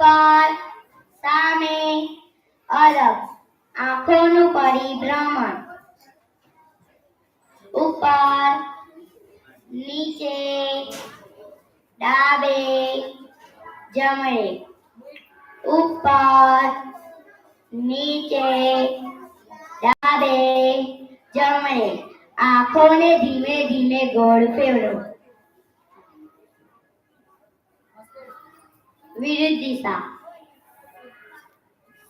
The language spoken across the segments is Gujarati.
ઉપર સામે અલગ આંખોનું પરિભ્રમણ. ઉપર નીચે ડાબે જમણે. ઉપર નીચે ડાબે જમણે. આંખોને ધીમે ધીમે ગોળ ફેરવો. વિરુદ્ધ દિશા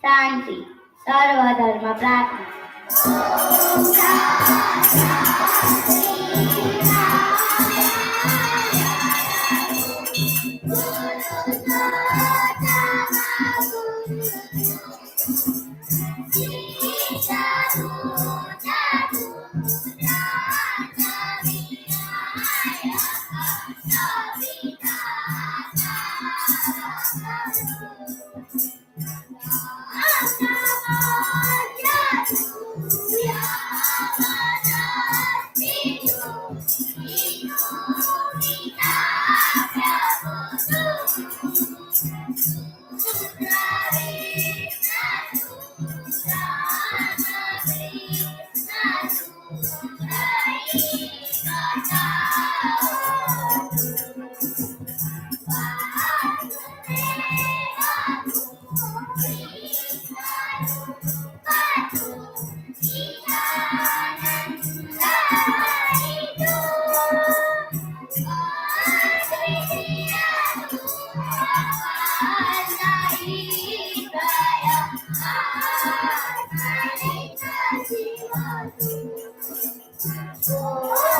શાંતિ સર્વધર્મ પ્રાર્થના Navidad.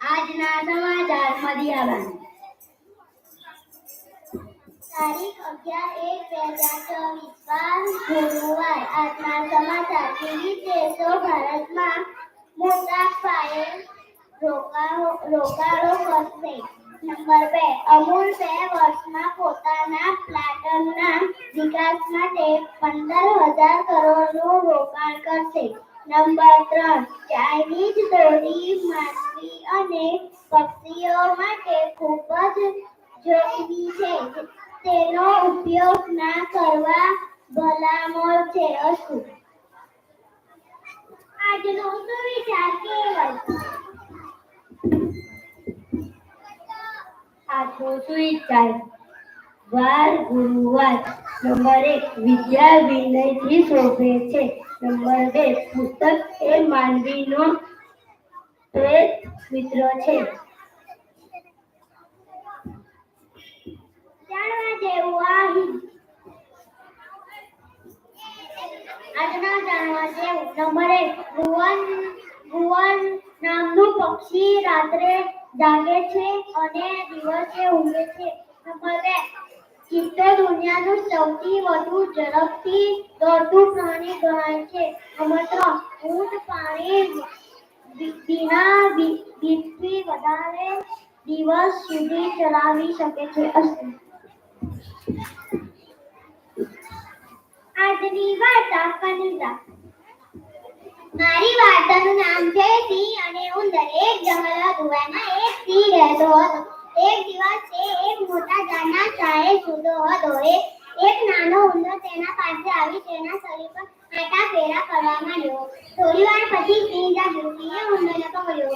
આજના સમાચાર મધ્યાબન તારીખ અગિયાર એક બે હજાર ચોવીસ વાર ગુરુવાર. આજના સમાચાર વિવિધ દેશો ભારતમાં મોટા પાયે રોકાણો રોકાણો કરશે નંબર બે. અમૂલ બે વર્ષમાં પોતાના પ્લાટનના વિકાસ માટે પંદર હજાર કરોડનું રોકાણ કરશે. નંબર ત્રણ. ચાઇનીઝ દોરી માનવી અને પક્ષીઓ માટે ખૂબ જ જોખમી છે. તેનો ઉપયોગ ના કરવા ભલામણ છે અસુ આજનો સુવિચાર આજના જાણવા જેવું. નંબર એક ભુવન ભુવન નામનું પક્ષી રાત્રે જાગે છે અને દિવસે ઊંઘે છે. નંબર બે ચિત્તો દુનિયાનું સૌથી વધુ ઝડપથી દોડતું પ્રાણી ગણાય છે. નંબર ત્રણ ઊંટ પાણી વિ- વિના વિ- વીજળી વધારે દિવસ સુધી ચલાવી શકે છે. અસ્તુ. આજની વાર્તા કનિકા મારી વાર્તાનું નામ છે સિંહ અને ઉંદર એક જંગલ હતું એમાં એક સિંહ રહેતો હતો. એક દિવસ એ એક મોટા ઝાડના છાંયે સૂતો હતો. એ એક નાનો ઉંદર તેના પાસે આવી તેના શરીર પર આટા ફેરા કરવા માંડ્યો. થોડી વાર પછી જાગ્યો સિંહે ઉંદરને પકડ્યો.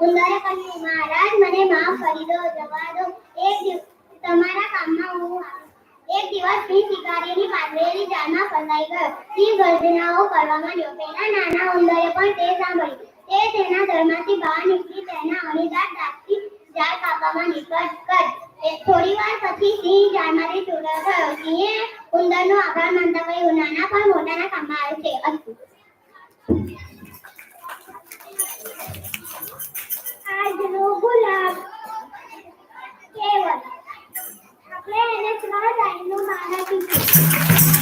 ઉંદરે કહ્યું, મહારાજ, મને માફ કરી દો, જવા દો. એક દિવસ તમારા કામમાં હું એક દિવસ સિંહ શિકારીની પાંદરેલી જાળમાં ફસાઈ ગયો. સિંહ ગર્જનાઓ કરવા માંડ્યો. પેલા નાના ઉંદરે પણ તે સાંભળ્યું. તે તેના ઘરમાંથી બહાર નીકળી તેના અણીદાર ઝાડ કાપવા માંડી કટ કટ થોડી વાર પછી સિંહ ઝાડમાંથી છૂટો થયો. સિંહે ઉંદરનો આભાર માનતા હોય ઉનાના પણ મોટાના કામમાં આવે છે. અસ્તુ આજનો ગુલાબ કેવલ. આપણે એને સ્માર્ટ આઈનું માના કીધું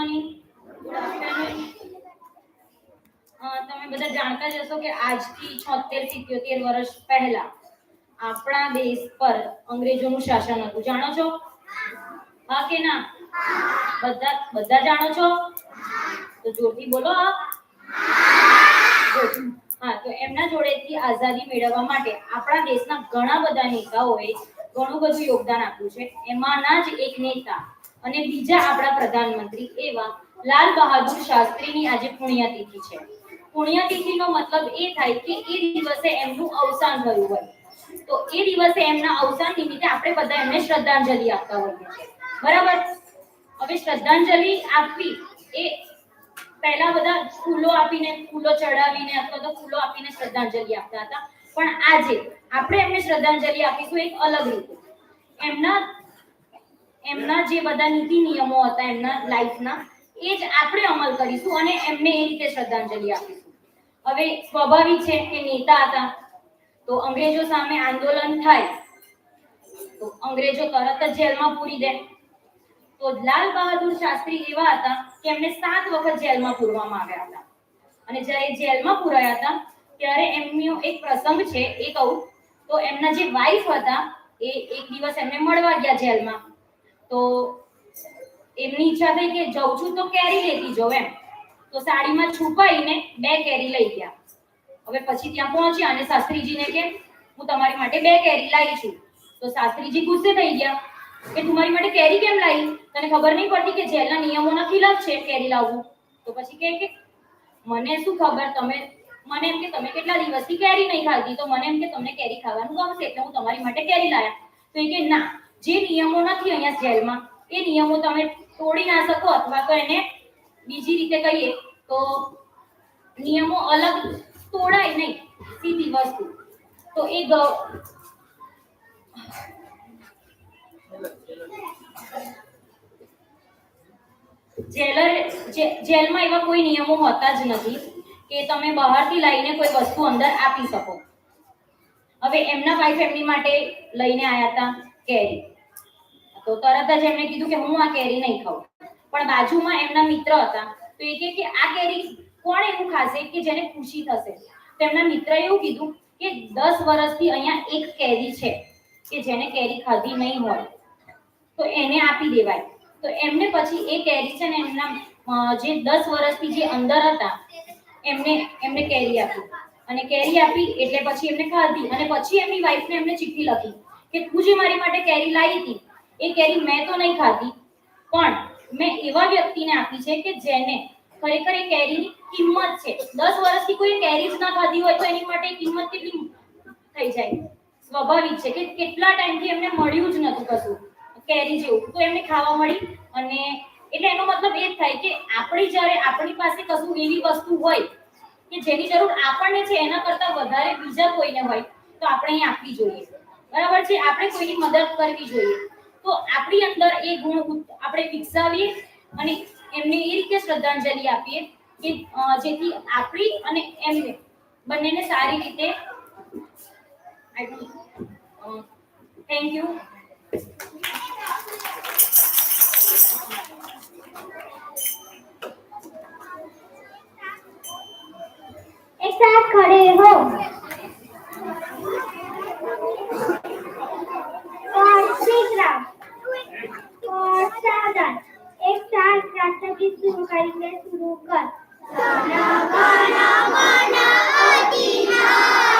મોર્નિંગ તમે બધા જાણતા જ હશો કે આજથી છોતેર સિત્યોતેર વર્ષ પહેલા આપણા દેશ પર અંગ્રેજોનું શાસન હતું. જાણો છો? હા કે ના? બધા બધા જાણો છો? તો જોરથી બોલો આપ. હા, તો એમના જોડેથી આઝાદી મેળવવા માટે આપણા દેશના ઘણા બધા નેતાઓએ ઘણું બધું યોગદાન આપ્યું છે. એમાંના જ એક નેતા અને બીજા આપણા પ્રધાનમંત્રી એવા લાલ બહાદુર શાસ્ત્રીની આજે પુણ્યતિથિ છે. પુણ્યતિથિનો મતલબ એ થાય કે એ દિવસે એમનું અવસાન થયું હોય. તો એ દિવસે એમના અવસાન નિમિત્તે આપણે બધા એમને શ્રદ્ધાંજલિ આપતા હોઈએ છીએ. બરાબર? હવે શ્રદ્ધાંજલિ આપવી એ પહેલા બધા ફૂલો આપીને, ફૂલો ચડાવીને અથવા તો ફૂલો આપીને શ્રદ્ધાંજલિ આપતા હતા. પણ આજે આપણે એમને શ્રદ્ધાંજલિ આપીશું એક અલગ રીતે. એમના એમના જે બધા નીતિ નિયમો હતા એમના લાઈફના, એ જ આપણે અમલ કરીશું અને એમને એ રીતે શ્રદ્ધાંજલિ આપીશું. હવે સ્વાભાવિક છે કે નેતા હતા, તો અંગ્રેજો સામે આંદોલન થાય, તો અંગ્રેજો તરત જ જેલમાં પૂરી દે. તો લાલ બહાદુર શાસ્ત્રી એવા હતા કે એમને સાત વખત જેલમાં પૂરવામાં આવ્યા હતા. અને જ્યારે જેલમાં પુરાયા હતા, ત્યારે એમનો એક પ્રસંગ છે, એ કહું, તો એમના જે વાઈફ હતા, એ એક દિવસ એમને મળવા ગયા જેલમાં. તો એમની ઈચ્છા થઈ કે જઉં છું તો કેરી લેતી જાઉં એમ. તો સાડીમાં છુપાઈને બે કેરી લઈ ગયા. હવે પછી ત્યાં પહોંચ્યા અને શાસ્ત્રીજીને કે, હું તમારી માટે બે કેરી લાવી છું. તો શાસ્ત્રીજી ગુસ્સે થઈ ગયા કે, તું મારી માટે કેરી કેમ લાવી? તને ખબર નહીં પડતી કે જેલના નિયમોના ખિલાફ છે કેરી લાવવું. તો પછી કે મને શું ખબર? તમે, મને એમ કે તમે કેટલા દિવસથી કેરી નહીં ખાધી? તો મને એમ કે તમને કેરી ખાવાનું ગમશે, એટલે હું તમારી માટે કેરી લાયા તો એ કે, ના જે નિયમો નથી અહીંયા જેલમાં, એ નિયમો તમે તોડી ના શકો અથવા તો એને બીજી રીતે કહીએ તો નિયમો અલગ તોડાય નહીં, સીધી વસ્તુ. તો એ જેલર જેલમાં એવા કોઈ નિયમો હોતા જ નથી કે તમે બહારથી લાવીને કોઈ વસ્તુ અંદર આપી શકો. હવે એમના વાઈફ એમની માટે લઈને આવ્યા હતા કેરી. તો તરત જ એમણે કીધું કે હું આ કેરી નહીં ખાઉં. પણ બાજુમાં એમના મિત્ર હતા, તો એ કે આ કેરી કોણ એવું ખાશે કે જેને ખુશી થશે? તો એમના મિત્રએ એવું કીધું કે દસ વર્ષથી અહીંયા એક કેરી છે કે જેને કેરી ખાધી નહીં હોય. તો એને આપી દેવાય. તો એમને પછી એ કેરી છે ને એમના જે દસ વર્ષથી જે અંદર હતા, એમને એમને કેરી આપી. અને કેરી આપી એટલે પછી એમને ખાધી. અને પછી એમની વાઈફને એમને ચિઠ્ઠી લખી કે તું જે મારી માટે કેરી લાવી હતી એ કેરી મેં તો નહીં ખાધી. પણ મેં એવા વ્યક્તિને આપી છે કે જેને ખરેખર એ કેરીની કિંમત છે. દસ વર્ષથી કોઈ કેરી જ ના ખાધી હોય તો એની માટે કિંમત કેટલી થઈ જાય? સ્વાભાવિક છે કે કેટલા ટાઈમથી એમને મળ્યું જ નતું કશું. કેરી જેવું. તો એમને ખાવા મળી અને એટલે એનો મતલબ એ જ થાય કે આપણી જ્યારે આપણી પાસે કશું એવી વસ્તુ હોય કે જેની જરૂર આપણને છે, એના કરતા વધારે બીજા કોઈને હોય, તો આપણે અહીં આપવી જોઈએ. બરાબર છે? આપણે કોઈની મદદ કરવી જોઈએ. તો આપણી અંદર એ ગુણ ઉત- આપણે વિકસાવીએ અને એમને એ રીતે શ્રદ્ધાંજલિ આપીએ કે અ, જેથી આપણી અને એમને બંનેને સારી રીતે થેન્ક યુ एक साथ खड़े हो साथ राष्ट्रगीत शुरू करेंगे शुरू कर और तीसरा